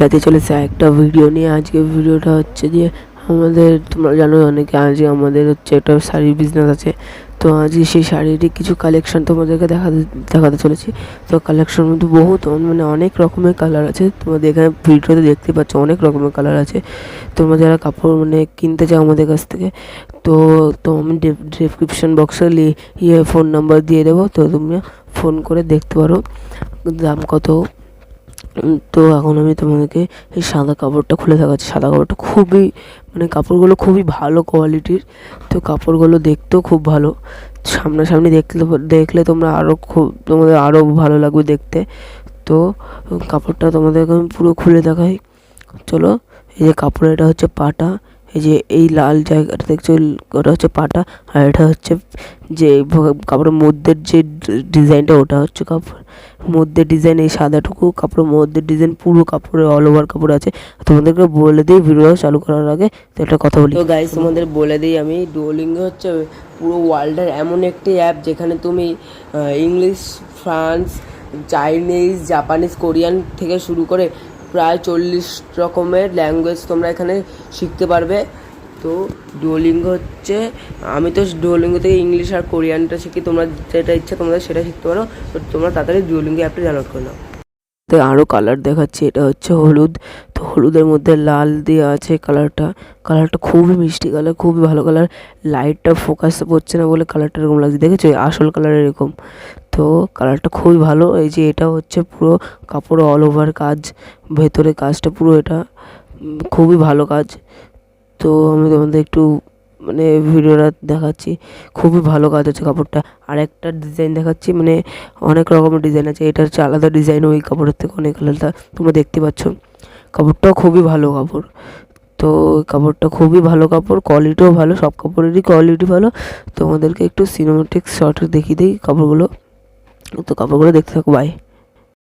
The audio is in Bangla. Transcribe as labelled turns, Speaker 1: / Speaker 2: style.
Speaker 1: সাথে চলেছে। একটা ভিডিও নিয়ে আজকে ভিডিওটা হচ্ছে যে, আমাদের তোমরা জানো অনেকে, আজকে আমাদের হচ্ছে একটা শাড়ির বিজনেস আছে। তো আজকে সেই শাড়িরই কিছু কালেকশন তোমাদেরকে দেখাতে দেখাতে চলেছি। তো কালেকশন মধ্যে বহুত মানে অনেক রকমের কালার আছে। তোমাদের এখানে ভিডিওতে দেখতে পাচ্ছ অনেক রকমের কালার আছে। তোমরা যারা কাপড় মানে কিনতে চাও আমাদের কাছ থেকে, তো তো আমি ডেসক্রিপশন বক্সে ইয়ে ফোন নাম্বার দিয়ে দেবো। তো তুমি ফোন করে দেখতে পারো। দাম কত? তো এখন আমি তোমাদেরকে এই সাদা কাপড়টা খুলে দেখাচ্ছি। সাদা কাপড়টা খুবই মানে কাপড়গুলো খুবই ভালো কোয়ালিটির তো কাপড়গুলো দেখতেও খুব ভালো। সামনাসামনি দেখলে দেখলে তোমরা আরও খুব, তোমাদের আরও ভালো লাগবে দেখতে। তো কাপড়টা তোমাদেরকে আমি পুরো খুলে দেখাই। চলো, এই যে কাপড় এটা হচ্ছে পাটা। এই যে এই লাল জায়গাটা দেখছ ওটা হচ্ছে পাটা, আর এটা হচ্ছে যে কাপড়ের মধ্যে যে ডিজাইনটা ওটা হচ্ছে কাপড়। মধ্যে ডিজাইন এই সাদাটুকু, কাপড়ের মধ্যে ডিজাইন পুরো কাপড়ে অল ওভার কাপড় আছে। তোমাদেরকে বলে দিই ভিডিও চালু করার আগে তো একটা কথা বলি। তো গাইস তোমাদের বলে দিই আমি ডুয়োলিঙ্গো হচ্ছে পুরো ওয়ার্ল্ডের এমন একটি অ্যাপ যেখানে তুমি English France Chinese Japanese Korean থেকে শুরু করে প্রায় চল্লিশ রকমের ল্যাঙ্গুয়েজ তোমরা এখানে শিখতে পারবে। তো ডুয়োলিঙ্গো হচ্ছে, আমি তো ডুয়োলিঙ্গো থেকে ইংলিশ আর কোরিয়ানটা শিখি, তোমরা যেটা ইচ্ছা তোমাদের সেটা শিখতে পারো। তো তোমরা তাড়াতাড়ি ডুয়োলিঙ্গো অ্যাপটা ডাউনলোড করে নাও। তো আরও কালার দেখাচ্ছি, এটা হচ্ছে হলুদ। তো হলুদের মধ্যে লাল দেওয়া আছে কালারটা কালারটা খুবই মিষ্টি কালার খুবই ভালো কালার লাইটটা ফোকাস পড়ছে না বলে কালারটা এরকম লাগছে। দেখেছ? আসল কালার এরকম। তো কালারটা খুবই ভালো। এই যে এটা হচ্ছে পুরো কাপড় অল ওভার কাজ। ভেতরে কাজটা পুরো এটা। খুবই ভালো কাজ। তো আমি তোমাদের একটু মানে ভিডিওটা দেখাচ্ছি। খুবই ভালো কাজ হচ্ছে কাপড়টা। আর একটা ডিজাইন দেখাচ্ছি মানে অনেক রকমের ডিজাইন আছে। এটা হচ্ছে আলাদা ডিজাইন ওই কাপড়ের থেকে অনেক আলাদা। তোমরা দেখতে পাচ্ছ। কাপড়টাও খুবই ভালো কাপড়। তো কাপড়টা খুবই ভালো কাপড় কোয়ালিটিও ভালো, সব কাপড়েরই কোয়ালিটি ভালো। তোমাদেরকে একটু সিনেমাটিক শর্ট দেখিয়ে দিই কাপড়গুলো। তো কাপড়গুলো দেখতে থাকো বাই